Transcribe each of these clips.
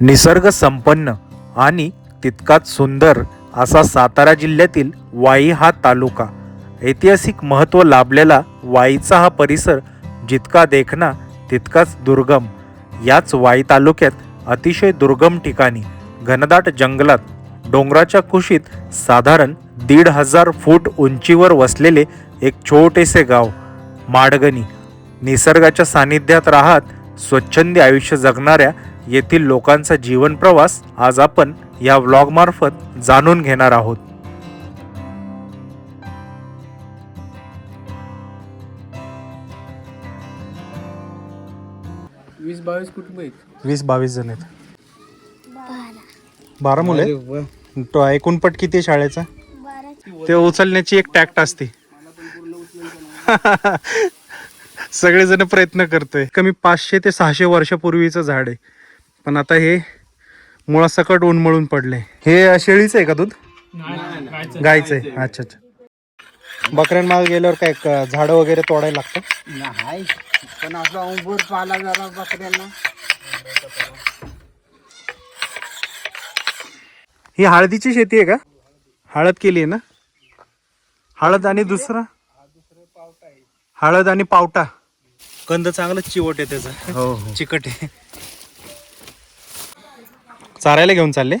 निसर्ग संपन्न आणि तितकाच सुंदर असा सातारा जिल्ह्यातील वाई हा तालुका. ऐतिहासिक महत्त्व लाभलेला वाईचा हा परिसर जितका देखना तितकाच दुर्गम. याच वाई तालुक्यात अतिशय दुर्गम ठिकाणी घनदाट जंगलात डोंगराच्या कुशीत साधारण दीड हजार फूट उंचीवर वसलेले एक छोटेसे गाव माडगणी निसर्गाच्या सानिध्यात राहत स्वच्छंदी आयुष्य जगणाऱ्या येथील लोकांचा जीवन प्रवास आज आपण या व्लॉगमार्फत जाणून घेणार आहोत. वीस बावीस कुटुंब आहेत? वीस बावीस जण आहेत. बारा. मुले तो एकूण पट किती आहे शाळेचा? ते उचलण्याची एक टॅक्ट असते. सगळेजण प्रयत्न करतोय. कमी पाचशे ते सहाशे वर्षापूर्वीचं झाड आहे. पण आता हे मुळासकट उन्मळून पडले. हे शेळीचं आहे का दूध? गायचं आहे. अच्छा अच्छा. बकऱ्यांमागे गेल्यावर काय क- झाडं वगैरे तोडायला लागतं? नाही. पण असं अंबूर पाला जरा बकऱ्यांना. ही हळदीची शेती आहे का? हळद केली आहे ना? हळद आणि दुसरा? हळद आणि पावटा. कंद चांगलं चिवट आहे त्याचा. हो हो. चिकट आहे. चारायला घेऊन चालले?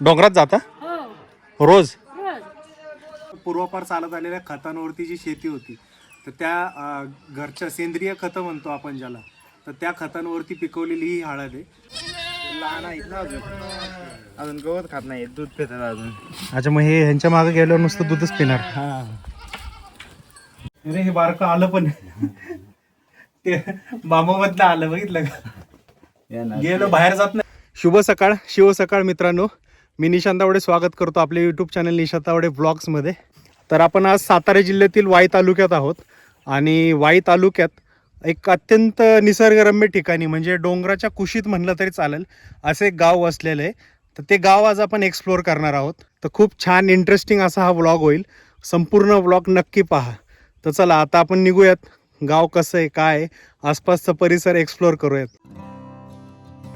डोंगरात जाता? रोज? पूर्वापार चालत आलेल्या खतांवरती जी शेती होती तर त्या घरच्या सेंद्रिय खतं म्हणतो आपण ज्याला तर त्या खतांवरती पिकवलेली ही हळद आहे. लहान आहेत ना अजून. अजून गवत खात नाही दूध पितात अजून. अच्छा मग हे ह्यांच्या मागे गेल्यावर नुसतं दूधच पिणार. अरे हे बारकं आलं पण. ते बाबामधलं आलं बघितलं का? गेलो बाहेर जात नाही. शुभ सकाळ शिव सकाळ मित्रांनो. मी निशांत तावडे स्वागत करतो आपल्या यूट्यूब चॅनल निशांत तावडे ब्लॉग्समध्ये तर आपण आज सातारा जिल्ह्यातील वाई तालुक्यात आहोत आणि वाई तालुक्यात एक अत्यंत निसर्गरम्य ठिकाणी म्हणजे डोंगराच्या कुशीत म्हणलं तरी चालेल असे एक गाव वसलेलं आहे. तर ते गाव आज आपण एक्सप्लोअर करणार आहोत. तर खूप छान इंटरेस्टिंग असा हा व्लॉग होईल. संपूर्ण व्लॉग नक्की पहा. तर चला आता आपण निघूयात. गाव कसं आहे काय आहे, आसपासचा परिसर एक्सप्लोअर करूयात.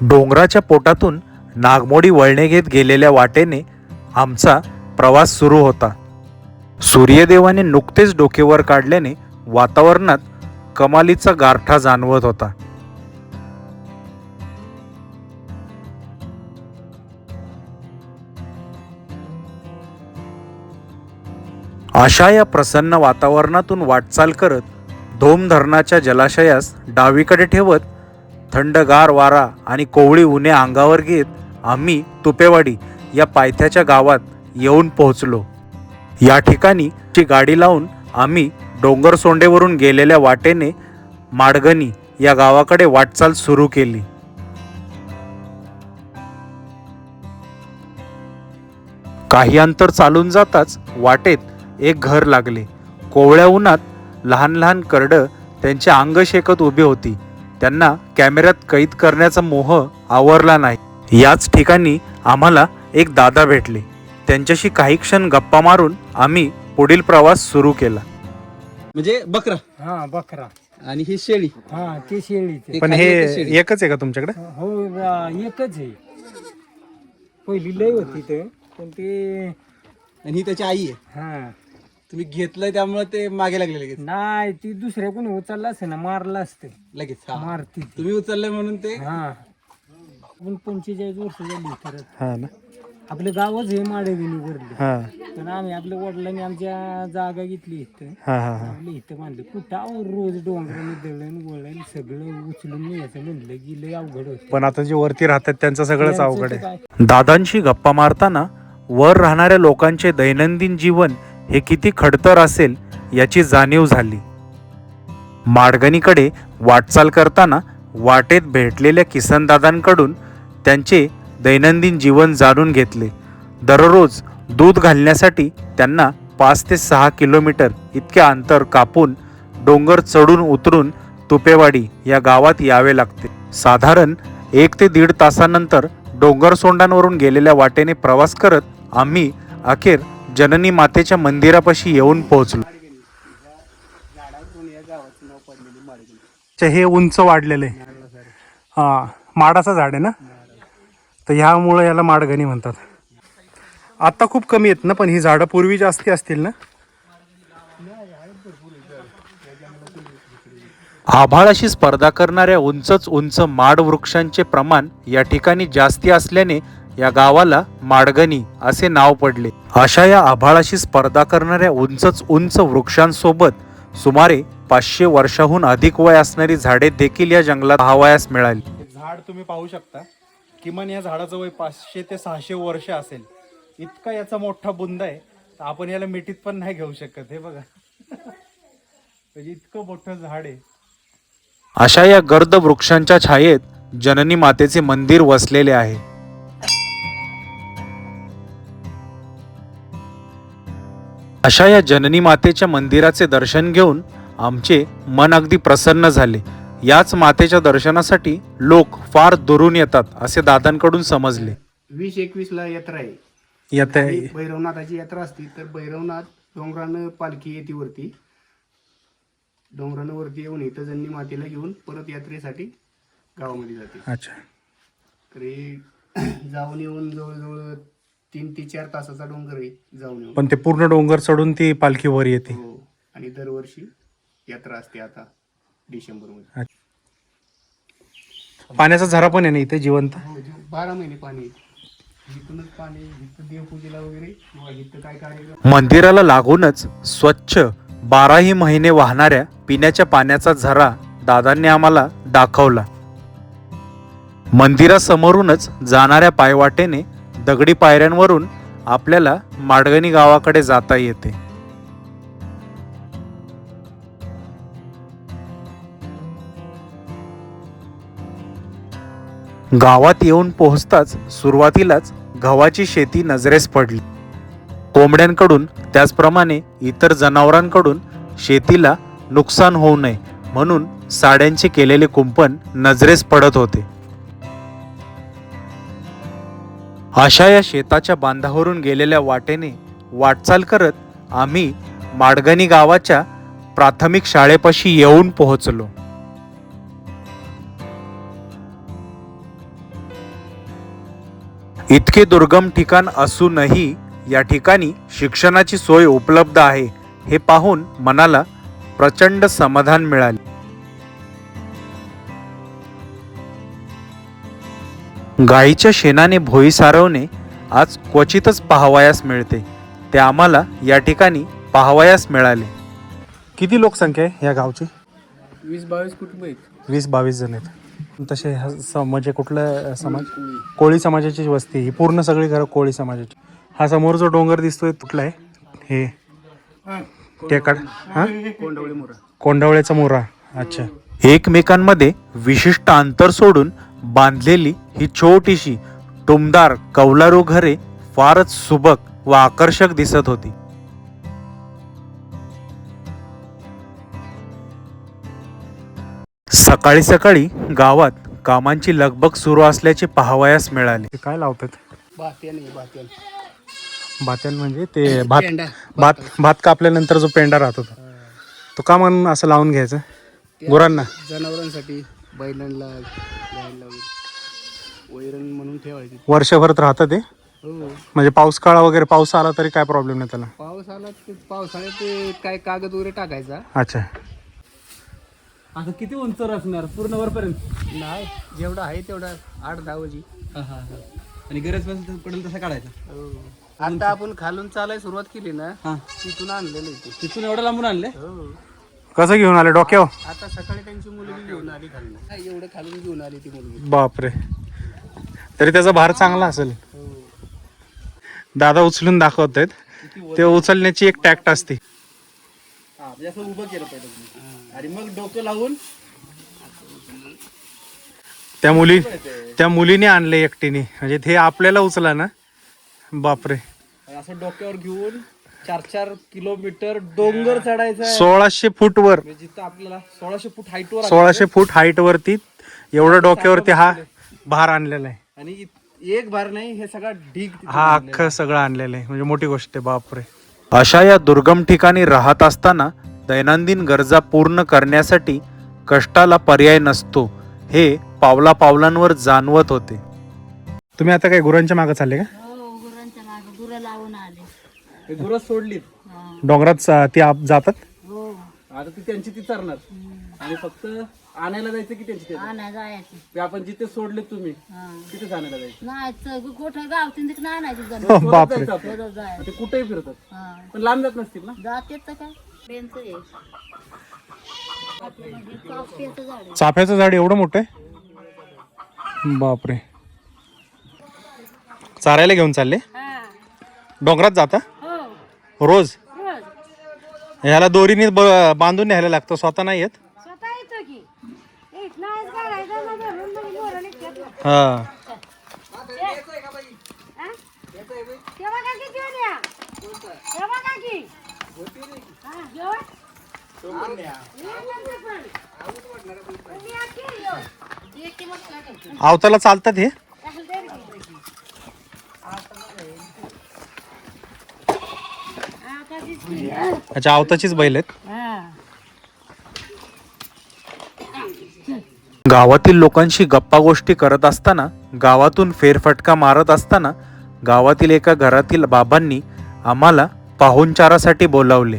डोंगराच्या पोटातून नागमोडी वळणे घेत गेलेल्या वाटेने आमचा प्रवास सुरू होता. सूर्यदेवाने नुकतेच डोकेवर काढल्याने वातावरणात कमालीचा गारठा जाणवत होता. अशा या प्रसन्न वातावरणातून वाटचाल करत धोम धरणाच्या जलाशयास डावीकडे ठेवत थंडगार वारा आणि कोवळी उन्हे अंगावर घेत आम्ही तुपेवाडी या पायथ्याच्या गावात येऊन पोहोचलो. या ठिकाणी ची गाडी लावून आम्ही डोंगर सोंडेवरून गेलेल्या वाटेने माडगणी या गावाकडे वाटचाल सुरू केली. काही अंतर चालून जाताच वाटेत एक घर लागले. कोवळ्या उन्हात लहान लहान करडं त्यांचे अंग शेकत उभी होती. त्यांना कॅमेऱ्यात कैद करण्याचा मोह आवरला नाही. याच ठिकाणी आम्हाला एक दादा भेटले. त्यांच्याशी काही क्षण गप्पा मारून आम्ही पुढील प्रवास सुरू केला. म्हणजे बकरा. हा बकरा. आणि ही शेळी. हा ते शेळीचे ते. पण हे शेळी. एकच आहे का तुमच्याकडे? हो रा- एकच आहे. पहिली लय होती ते पण ते आणि ही त्याची आई आहे. हा. तुम्ही घेतलंय त्यामुळे ते मागे लागले लगेच. नाही ती दुसऱ्या कोणी उचलला असते ना मारला असते. लगेच हा. मारती ती. तुम्ही उचललंय म्हणून ते? हा. पण पंचेचाळीस वर्ष झाली तर हा ना. आपलं गावच हे माडेगिनी भरले हा. पण आम्ही आपल्या वडिलांनी आमच्या जागा घेतली इथं. हा हा हा. इथं बांधले कुठं अहो रोज डोंगराने दळण वळण सगळं उचलून न्यायचं म्हणलं की लय अवघड होत. पण आता जे वरती राहतात त्यांचं सगळंच अवघड आहे. दादांशी गप्पा मारताना वर राहणाऱ्या लोकांचे दैनंदिन जीवन हे किती खडतर असेल याची जाणीव झाली. माडगणीकडे वाटचाल करताना वाटेत भेटलेल्या किसनदादांकडून त्यांचे दैनंदिन जीवन जाणून घेतले. दररोज दूध घालण्यासाठी त्यांना पाच ते सहा किलोमीटर इतके अंतर कापून डोंगर चढून उतरून तुपेवाडी या गावात यावे लागते. साधारण एक ते दीड तासानंतर डोंगर सोंडांवरून गेलेल्या वाटेने प्रवास करत आम्ही अखेर जननी मातेच्या मंदिरापाशी येऊन पोहोचलो. हे उंच वाढलेले. हा माडाचं झाड आहे ना? तर ह्यामुळं याला माडगणी म्हणतात. आता खूप कमी आहेत ना पण ही झाडं पूर्वी जास्ती असतील ना? आभाळाशी स्पर्धा करणाऱ्या उंचच उंच माड वृक्षांचे प्रमाण या ठिकाणी जास्ती असल्याने या गावाला माडगणी असे नाव पडले. अशा या आभाळाशी स्पर्धा करणाऱ्या उंचच उंच वृक्षांसोबत सुमारे पाचशे वर्षाहून अधिक वय असणारी झाडे देखील या जंगलात पाहावयास मिळाली. झाड तुम्ही पाहू शकता. किमान या झाडाचं वय पाचशे ते सहाशे वर्ष असेल. इतका याचा मोठा बुंद आहे. तर आपण याला मिठीत पण नाही घेऊ शकत हे बघा. म्हणजे इतकं मोठं झाड आहे. अशा या गर्द वृक्षांच्या छायेत जननी मातेचे मंदिर वसलेले आहे. अशा या जननी मातेच्या मंदिराचे दर्शन घेऊन आमचे मन अगदी प्रसन्न झाले. याच मातेच्या दर्शनासाठी लोक फार दुरून येतात असे दादांकडून समजले. वीस एकवीस ला यात्रा आहे. येत आणि भैरवनाथाची यात्रा असती तर भैरवनाथ डोंगरानं पालखी येते वरती. डोंगरानं वरती येऊन इथं जन्नी मातेला घेऊन परत यात्रेसाठी गावामध्ये जाते. अच्छा. तर हे जाऊन येऊन जवळजवळ तीन ते चार तासाचा डोंगर आहे जाऊन येऊन. पण ते पूर्ण डोंगर चढून ती पालखी वर येते. हो आणि दरवर्षी यात्रा असते आता डिसेंबरमध्ये पाण्याचा झरा पण आहे ना इथे जिवंत? हो जे बारा महिने पाणी आहे. इथूनच पाणी इथं देवपूजेला वगैरे किंवा इथं काय कार्यक्रम मंदिराला लागूनच स्वच्छ बाराही महिने वाहणाऱ्या पिण्याच्या पाण्याचा झरा दादांनी आम्हाला दाखवला. मंदिरासमोरूनच जाणाऱ्या पायवाटेने दगडी पायऱ्यांवरून आपल्याला माडगणी गावाकडे जाता येते. गावात येऊन पोहोचताच सुरुवातीलाच गव्हाची शेती नजरेस पडली. कोंबड्यांकडून त्याचप्रमाणे इतर जनावरांकडून शेतीला नुकसान होऊ नये म्हणून साड्यांचे केलेले कुंपण नजरेस पडत होते. अशा या शेताच्या बांधावरून गेलेल्या वाटेने वाटचाल करत आम्ही माडगणी गावाच्या प्राथमिक शाळेपाशी येऊन पोहोचलो. इतके दुर्गम ठिकाण असूनही या ठिकाणी शिक्षणाची सोय उपलब्ध आहे हे पाहून मनाला प्रचंड समाधान मिळाले. गाईच्या शेणाने भोई सारवणे आज क्वचितच पाहावयास मिळते. ते आम्हाला या ठिकाणी पाहावयास मिळाले. किती लोकसंख्या आहे या गावची? वीस बावीस कुटुंब आहेत. वीस बावीस जण आहेत. तसे हा स- म्हणजे कुठला समाज कोळी समाजाची वस्ती ही पूर्ण सगळी घरं कोळी समाजाची. हा समोर जो डोंगर दिसतोय कुठला आहे? हे. टेकाड हा? कोंडवळेचा मोरा. अच्छा. एकमेकांमध्ये विशिष्ट अंतर सोडून बांधलेली ही छोटीशी टुमदार कौलारू घरे फारच सुबक व आकर्षक दिसत होती. सकाळी सकाळी गावात कामांची लगबग सुरू असल्याचे पाहावयास मिळाले. काय लावतात? भात्यान म्हणजे ते भात. भात भात कापल्यानंतर जो पेंडा राहतो तो. तो का म्हणून असं लावून घ्यायचं? गुरांना? जनावरांसाठी बैलांना गायला वगैरे वैरण म्हणून ठेवायची. वर्षभर राहतं ते? हो. म्हणजे पाऊस काळा वगैरे पाऊस आला तरी काय प्रॉब्लेम नाही त्याला? पाऊस आला की पावसाळ्यात ते काय कागद वगैरे टाकायचा. अच्छा. आता किती उंचवर असणार पूर्ण वरपर्यंत? नाही जेवढा आहे तेवढा आठ दहा वजी आणि गरज पडेल तसा काढायचा? हो. आता आपण खालून चालायला सुरुवात केली ना हा. तिथून आणलेलं आहे ते. तिथून एवढं लांबून आणले हो. कसं घेऊन आले? डोक्यावर? आता सकाळी त्यांची मुलगी घेऊन आली खालून. एवढं खालून घेऊन आली ती मुलगी. बापरे. तरी त्याचा भार चांगला असेल. हो. दादा उचलून दाखवत आहेत ते उचलण्याची एक टॅक्ट असते. हा म्हणजे असं उभं केलं पाहिजे तुम्ही. आणि मग डोकं लावून त्या मुली त्या मुलीने आणले एकटीने. म्हणजे ते आपल्याला उचला ना? बापरे. असं डोक्यावर घेऊन चार चार किलोमीटर डोंगर चढायचा आहे. सोळाशे फूट वर. म्हणजे जिथं आपल्याला सोळाशे फूट हाईट वर. सोळाशे फूट हाईट वरती एवढं डोक्यावरती हा भार आणलेला आहे. आणि इत- एक भार नाही हे सगळा ढीग तिथं हा बांधलेला अख्खं सगळं आणलेलं आहे. म्हणजे मोठी गोष्ट आहे बापरे. अशा या दुर्गम ठिकाणी राहत असताना दैनंदिन गरजा पूर्ण करण्यासाठी कष्टाला पर्याय नसतो हे पावला पावलांवर जाणवत होते. तुम्ही आता काय गुरांच्या मागे चालले का हो गुरांच्या मागे गुरं लावून आले ते गुरं सोडलीत. डोंगरात सा- ती आप जातात? हो. आता ती त्यांची ती चरणार. आणि फक्त आणायला जायचं की त्यांची त्यांची? आणा जायचं. ते आपण जिथे सोडले तुम्ही हा. तिथेच आणायला जायचं. नाही चग कुठं गावतील तिकडे आणायची जण हो, बापरे. जायचं आपण. शोधत जायचं. ते कुठेही फिरतात. हा. पण लांब जात नसतील ना? जाते तर काय? बेंच आहे चाफ्याचं झाड आहे. चाफ्याचं झाड एवढं मोठं आहे? बापरे. चारायला घेऊन चालले? हा. डोंगरात जाता? रोज रोज ह्याला दोरीने ब- बांधून न्यायला लागतं स्वतः नाही येत स्वतः येतो की एक नाहीच काढायचं मग धरून मग मोरं निघतात ना. हा हा? तेव्हा का किती होत्या? तेव्हा का की? हा, जेवण? ये नंतर पण. तुम्ही या की, यो. ये की मग काय करतो? आवताला चालतात हे काय दे रे की. हा, का दिसली? अच्छा आवताचीच बैल आहेत. गावातील लोकांशी गप्पा गोष्टी करत असताना गावातून फेरफटका मारत असताना गावातील एका घरातील बाबांनी आम्हाला पाहुणचारासाठी बोलावले.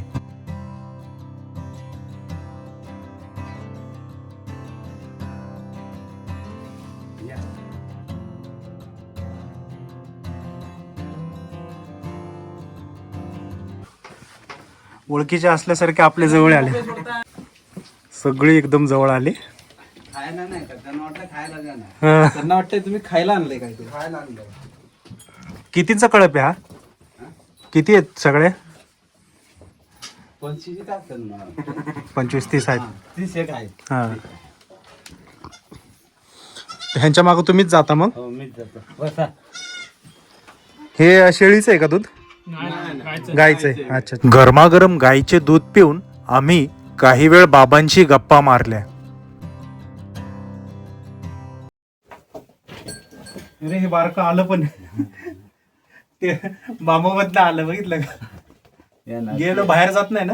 ओळखीचे असल्यासारखे आपल्या जवळ आले. सगळी एकदम जवळ आली. खायला नाही का? त्यांना वाटलं खायला जाणार हा. त्यांना वाटतंय तुम्ही खायला आणलंय काय ते खायला आणलंय. कितीचा कळप आहे हा? किती आहेत सगळे? पंचवीस काय असतं पंचवीस तीस आहेत. तीस एक आहे हा. ह्यांच्या मागे तुम्हीच जाता मग? हो मीच जातो. बसा. हे शेळीचं आहे का दूध? गायचं. अच्छा. गरमागरम गाईचे दूध पिऊन आम्ही काही वेळ बाबांशी गप्पा मारल्या. अरे हे बारक आलं पण. ते बाबामधनं आलं बघितलं का? गेलो बाहेर जात नाही ना?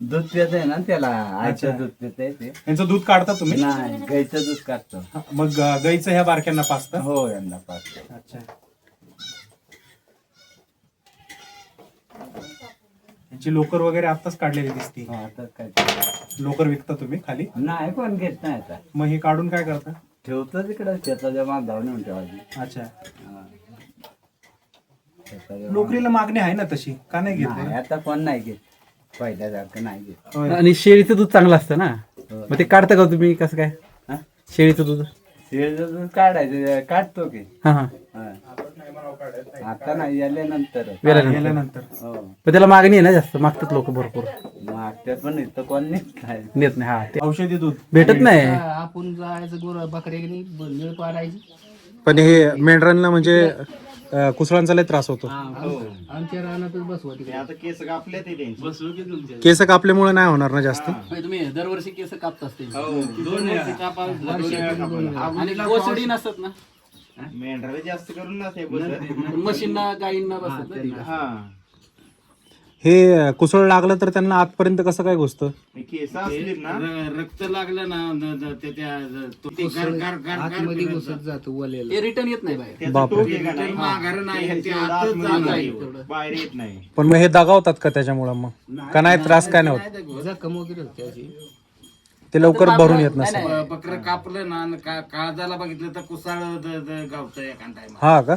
दूध पित आहे ना त्याला आईचं दूध पित आहे ते. यांचं दूध काढता तुम्ही? नाही गाईचं दूध काढतो. मग गाईचं ह्या बारक्यांना पाचता हो यांना पाच अच्छा. यांची लोकर वगैरे आताच काढलेली दिसती. हो, आता काय लोकर विकता तुम्ही खाली? नाही कोण घेत नाही आता. मग हे काढून काय करता? ठेवतो तिकडे शेताच्या बांधावर नेऊन ठेवायची. अच्छा. हा. शेताच्या नोकरीला मागणी आहे ना तशी? का नाही बांधावर. नाही घेत आता कोण नाही घेत. पहिल्यासारखं नाही घेत. होय. आणि शेळीचं दूध चांगलं असतं ना? मग ते काढता का तुम्ही? कसं काय? हा? शेळीचं दूध? काढायचं काढतो की. हा हा. हा. आता नाही आल्यानंतर वेळेनंतर. गेल्यानंतर हो. पण त्याला मागणी आहे ना जास्त मागतात लोक भरपूर. मागतात पण इथं कोण नेत नाही. नेत नाही हा. ते औषधी दूध. भेटत नाही. आपण जायचं गोर बकऱ्याने निळ पाडायची. पण हे मेंढरांना म्हणजे अं, कुसळांचा लय त्रास होतो. आमच्या रानातच बसवा तिकडे. आता केस कापले ते त्यांचे. केस कापल्यामुळे नाही होणार ना जास्त? तुम्ही दरवर्षी केस कापत असते. हो, आणि नसत ना? मेंढराला जास्त करून बसत. मशीनना गाईंना बसत ना हा. हे कुसळ लागलं तर त्यांना आतपर्यंत कसं काय घुसतं? केस असली ना. रक्त लागलं ना आतमध्ये घुसत जातो वलेला. ते रिटर्न येत नाही बाहेर. त्याचं बापरे. टोक आहे का नाही. ते तेवढं आतमध्ये जाईल. बाहेर येत नाही. पण मग हे दगावतात का त्याच्यामुळं मग? का नाही त्रास काय नाही होत? जखम वगैरे होते अशी ते लवकर भरून येत नसतं बकर कापलं ना का- काळजाला बघितलं तर कुसाळ गावतं एका टाइम हा का?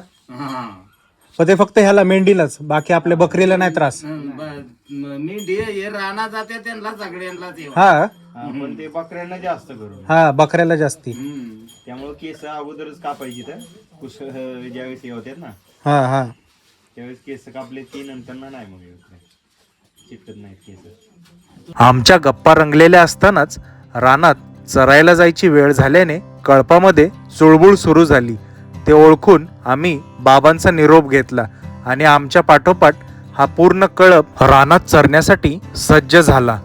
पण ते फक्त ह्याला मेंढीलाच बाकी आपल्या बकरीला नाही त्रास. मी हे राणा जाते त्यांना सगळ्यांना ते हा. हा, पण ते बकऱ्यांना जास्त करून. हा बकऱ्याला जास्ती. त्यामुळे केस अगोदरच कापायची तर. कुस ज्यावेळेस हे होतात ना. हा हा. त्यावेळेस केस कापले की नंतर ना नाही मग हे होत. चिकटत नाहीत केस. आमच्या गप्पा रंगलेल्या असतानाच रानात चरायला जायची वेळ झाल्याने कळपामध्ये चुळबुळ सुरू झाली. ते ओळखून आम्ही बाबांचा निरोप घेतला आणि आमच्या पाठोपाठ हा पूर्ण कळप रानात चरण्यासाठी सज्ज झाला.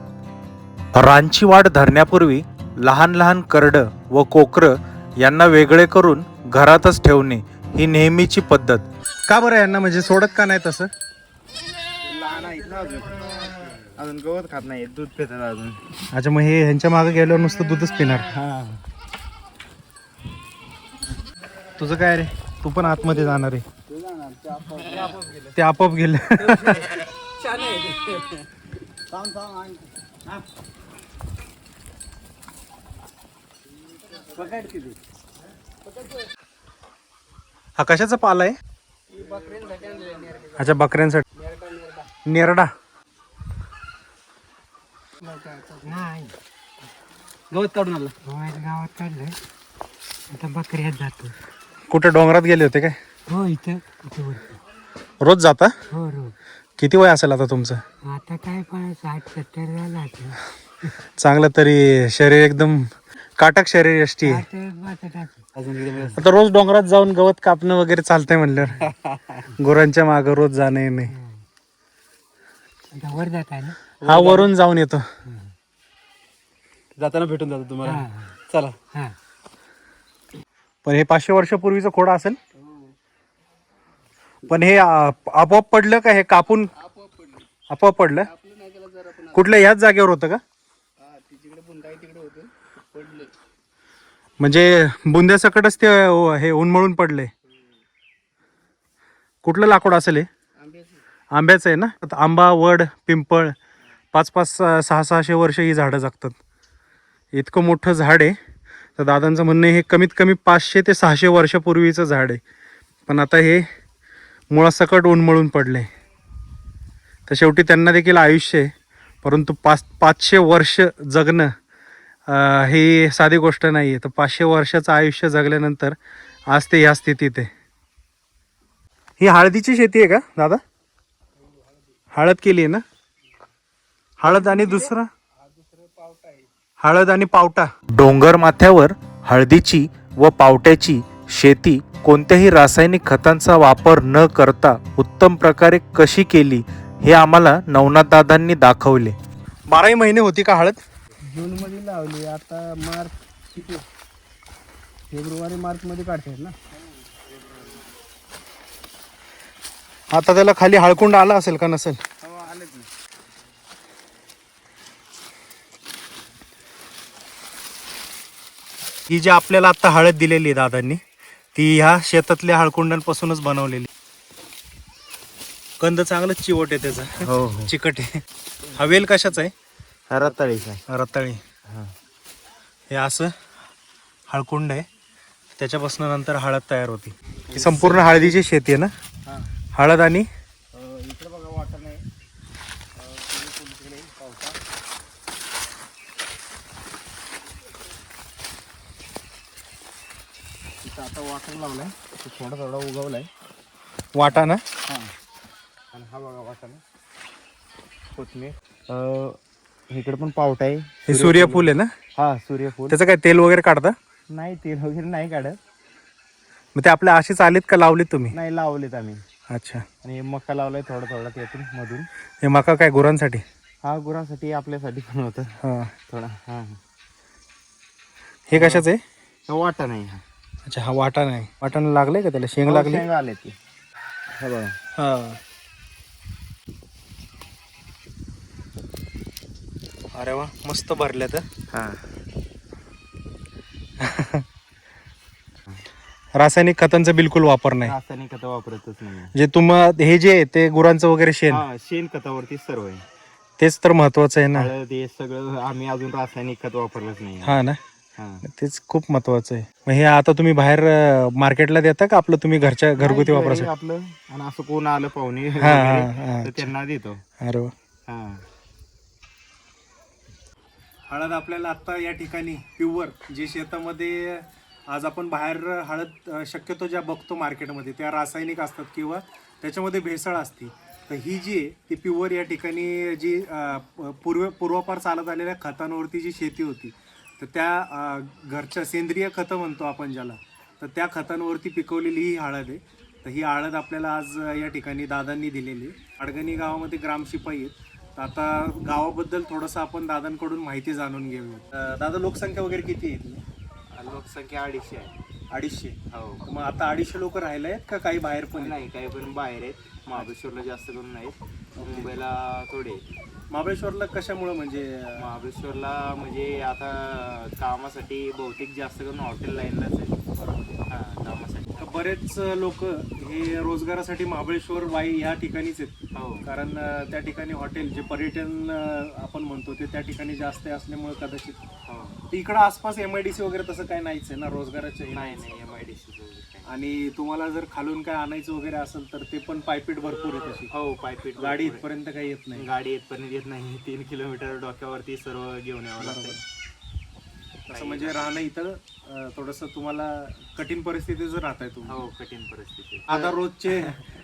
रानची वाट धरण्यापूर्वी लहान लहान करड व कोकर यांना वेगळे करून घरातच ठेवणे ही नेहमीची पद्धत. का बरं यांना म्हणजे सोडत का नाही तसं? लहान आहेत ना अजून अजून गवत खात नाही दूध पितात अजून. अच्छा मग हे ह्यांच्या मागे गेल्यावर नुसतं दूधच पिणार. तुझं काय रे? तू पण आतमध्ये जाणार आहे. ते आपोआप गेले. हा कशाचा पाला आहे? अच्छा बकऱ्यांसाठी. नेरडा. नाही. गवत काढून आलं गावात गावात काढलंय. आता बकऱ्यात जातो. कुठे डोंगरात गेले होते काय? हो इथं इथं वरती. रोज जाता? हो रोज. किती वय असेल आता तुमचं? आता काय पण साठ सत्तर झाला आता. चांगलं तरी शरीर एकदम काटक शरीर यष्टी आहे. आता रोज डोंगरात जाऊन गवत कापणं वगैरे चालतंय म्हणल्यावर. गुरांच्या मागं रोज जाणं येणे. आता वर जात आहे ना? हा वरून जाऊन येतो. जाताना भेटून जातो तुम्हाला. हा. चला. हा. पण हे पाचशे वर्षापूर्वीचं खोडं असेल. पण हे आप आपोआप पडलं का हे कापून? आपोआप पडलं? कुठल्या ह्याच जागेवर होतं का? म्हणजे बुंद्यासकटच ते हे उन्मळून पडले. कुठलं लाकूड असेल हे? आंब्याचं आहे ना? आता आंबा वड पिंपळ पाच पाच सहा सहा- सहाशे वर्ष ही झाडं जगतात. इतकं मोठं झाड आहे. तर दादांचं म्हणणं हे कमीत कमी पाचशे ते सहाशे वर्षापूर्वीचं झाड आहे. पण आता हे मुळासकट उन्मळून पडले तर शेवटी त्यांना देखील आयुष्य आहे. परंतु पाच पाचशे वर्ष जगणं ही साधी गोष्ट नाही आहे तर पाचशे वर्षाचं आयुष्य जगल्यानंतर आज ते ह्या स्थितीत आहे. ही हळदीची शेती आहे का दादा? हळद केली आहे ना? हळद आणि दुसरा? हळद आणि पावटा. डोंगर माथ्यावर हळदीची व पावट्याची शेती कोणत्याही रासायनिक खतांचा वापर न करता उत्तम प्रकारे कशी केली हे आम्हाला नवनाथ दादांनी दाखवले. बाराही महिने होती का हळद? जून मध्ये लावली आता मार्च किती? फेब्रुवारी मार्च मध्ये काढतात ना. आता त्याला खाली हळकुंड आला असेल का नसेल? ही जी आपल्याला आता हळद दिलेली आहे दादांनी ती ह्या शेतातल्या हळकुंडांपासूनच बनवलेली. कंद चांगलंच चिवट आहे त्याचा. हो हो. चिकट आहे. हवेल कशाच आहे? रताळीचा रताळी. हे. असं हळकुंड आहे. त्याच्यापासून नंतर हळद तयार होती. ही संपूर्ण हळदीची शेती आहे ना? हळद आणि इकडे बघा वाटर नाही तिथं आता वाटर लावलाय तो थोडा थोडा उगवलाय. वाटा ना आणि हा बघा वाटर कोथमीर. इकडे पण पावटा आहे. हे सूर्यफूल. आहे ना? हा सूर्यफूल. त्याचं काय तेल वगैरे काढता? नाही तेल वगैरे नाही काढत. मग ते आपल्या अशीच आलीत का लावलीत तुम्ही? नाही लावलेत आम्ही. अच्छा. आणि मका लावलाय थोडा थोडा त्यातून मधून. हे मका काय गुरांसाठी? हा गुरासाठी आपल्यासाठी पण होतं. हा. थोडा हा. हे कशाचं आहे? वाटा नाही हा. अच्छा हा वाटा नाही. वाटाणा लागले का त्याला? शेंग लागली? शेंगा आले ती. हे बघा. हा. अरे वा मस्त भरल्या तर हा. रासायनिक खतांचा बिलकुल वापर नाही. रासायनिक खत वापरतच नाही. जे तुम हे जे आहे ते गुरांचं वगैरे शेण. हा शेण खतावरती सर्व आहे. तेच तर महत्वाचं आहे ना. हळद हे सगळं आम्ही अजून रासायनिक खत वापरलंच नाही. हा ना. हा तेच खूप महत्वाचं आहे. मग हे आता तुम्ही बाहेर मार्केटला देता का आपलं तुम्ही घरच्या घरगुती वापरासाठी? घरी आपलं आणि असं कोण आलं पाहुणे हा, हा. तर त्यांना देतो. अरे वा. हा. हळद आपल्याला आता या ठिकाणी प्युअर जे शेतामध्ये आज आपण बाहेर हळद अ, शक्यतो ज्या बघतो मार्केटमध्ये त्या रासायनिक असतात किंवा त्याच्यामध्ये भेसळ असते. तर ही जी आहे ती प्युअर या ठिकाणी जी अ, प- पूर्व पूर्वापार चालत आलेल्या खतांवरती जी शेती होती तर त्या घरच्या सेंद्रिय खतं म्हणतो आपण ज्याला तर त्या खतांवरती पिकवलेली ही हळद आहे. तर ही हळद आपल्याला आज या ठिकाणी दादांनी दिलेली आहे. अडगणी गावामध्ये ग्रामशिपाई आहेत. तर आता गावाबद्दल थोडंसं आपण दादांकडून माहिती जाणून घेऊया दादा लोकसंख्या वगैरे किती आहे? लोकसंख्या अडीचशे आहे. अडीचशे? हो. मग आता अडीचशे लोक राहिले आहेत का काही बाहेर पण? नाही काही पण बाहेर आहेत. महाबळेश्वरला जास्त करून नाहीत. मुंबईला थोडे. महाबळेश्वरला कशामुळे म्हणजे महाबळेश्वरला म्हणजे आता कामासाठी बहुतेक जास्त करून हॉटेल लाईनलाच आहे. हा कामासाठी. बरेच लोक हे रोजगारासाठी महाबळेश्वर वाई ह्या ठिकाणीच आहेत. कारण अं, त्या ठिकाणी हॉटेल जे पर्यटन अं, आपण म्हणतो ते त्या ठिकाणी जास्त असल्यामुळे कदाचित. इकडं आसपास एम आय डी सी वगैरे तसं काय नाहीच आहे ना रोजगाराचे हे नाही. नाही एम आय डी सी आणि तुम्हाला जर खालून काय आणायचं वगैरे असेल तर ते पण पायपीट भरपूर आहे तशी. हो पायपीट गाडी इथपर्यंत काही येत नाही. गाडी येतपर्यंत येत नाही. तीन किलोमीटर डोक्यावरती सर्व घेऊन यावं लागतं. असं म्हणजे राहणं इथं अं, थोडंसं तुम्हाला कठीण परिस्थितीच राहताय तुम्ही. हो कठीण परिस्थिती. आता रोजचे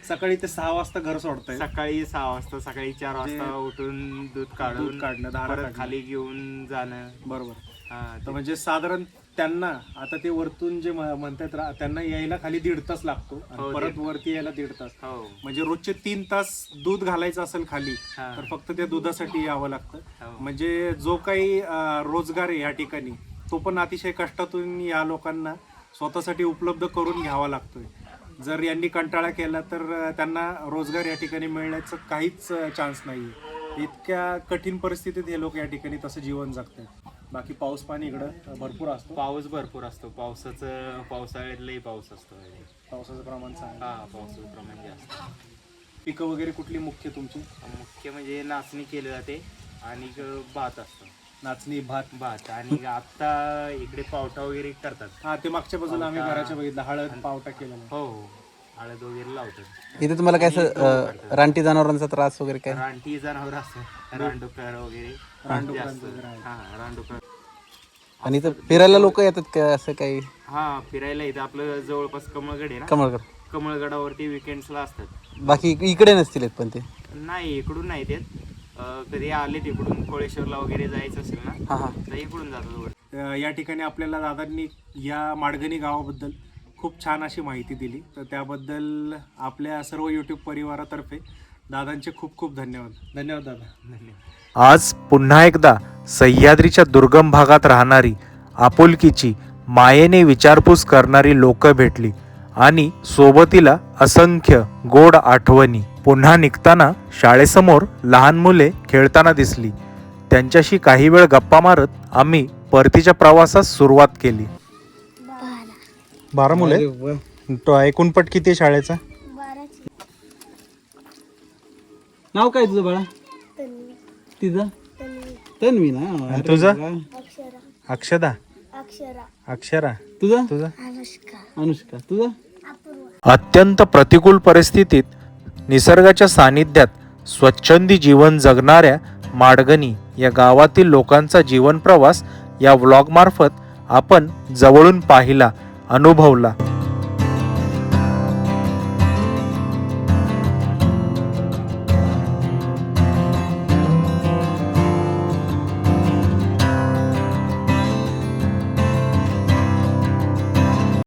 सकाळी ते सहा वाजता घर सोडताय. सकाळी सहा वाजता सकाळी चार वाजता उठून दूध काढून काढणं, धारा परत काढणं. खाली घेऊन जाणं. बरोबर. हा, तर म्हणजे साधारण त्यांना आता ते वरतून जे म्हणतात त्यांना यायला खाली दीड तास लागतो. हो, परत. वरती यायला दीड तास. हो. म्हणजे रोजचे तीन तास दूध घालायचं असेल खाली हा. तर फक्त त्या दुधासाठी यावं लागतं. हो. म्हणजे जो काही अं, रोजगार आहे या ठिकाणी तो पण अतिशय कष्टातून या लोकांना स्वतःसाठी उपलब्ध करून घ्यावा लागतोय. जर यांनी कंटाळा केला तर अं, त्यांना रोजगार या ठिकाणी मिळण्याचं काहीच चान्स नाही इतक्या कठीण परिस्थितीत हे लोक या ठिकाणी तसं जीवन जगतात बाकी पाऊस पाणी इकडं भरपूर असतो. पाऊस भरपूर असतो. पावसाचं पावसाळ्यात लई पाऊस असतो पावसाचं प्रमाण चांगलं. हा पावसाचं प्रमाण जास्त. पिकं वगैरे कुठली मुख्य तुमची? मुख्य म्हणजे नाचणी केली जाते आणि भात असतो. नाचणी भात. भात आणि आता इकडे पावटा वगैरे करतात. हा ते मागच्या बाजूला आम्ही. घराच्या बघितलं. हळद पावटा केलेला. हो हो. हळद वगैरे लावतात. इथे तुम्हाला काय रानटी जनावरांचा त्रास वगैरे काय? रानटी जनावर असतात रानडुकर वगैरे. जास्त. हा आणि इथं फिरायला लोक येतात का असं काही? हा फिरायला इथं आपलं जवळपास कमळगड आहे ना? कमळकर कमळगडावरती weekends ला असतात. बाकी इक- इकडे नसतील येत पण ते? नाही इकडून नाही ते अं, कधी आले तिकडून कोळेश्वरला वगैरे जायचं असेल ना हां हां. तर इकडून जातात वर अ, या ठिकाणी आपल्याला दादांनी या माडगणी गावाबद्दल खूप छान अशी माहिती दिली. तर त्याबद्दल आपल्या सर्व यूट्यूब परिवारातर्फे दादांचे खूप खूप धन्यवाद. धन्यवाद दादा. धन्यवाद. आज पुन्हा एकदा सह्याद्रीच्या दुर्गम भागात राहणारी आपुलकीची मायेने विचारपूस करणारी लोक भेटली आणि सोबतीला असंख्य गोड आठवणी. पुन्हा निघताना शाळेसमोर लहान मुले खेळताना दिसली. त्यांच्याशी काही वेळ गप्पा मारत आम्ही परतीच्या प्रवासास सुरुवात केली. बारा मुले? तो एकूण पट किती शाळेचा? नाव काय तुझं बाळा? तिचं? तन्वी. ना? अरे तुझं? वा. अक्षदा? अक्षरा. तुझं? तुझा? अनुष्का. तुझं? अत्यंत प्रतिकूल परिस्थितीत निसर्गाच्या सानिध्यात स्वच्छंदी जीवन जगणाऱ्या माडगणी या गावातील लोकांचा जीवन प्रवास या व्लॉगमार्फत आपण जवळून पाहिला अनुभवला.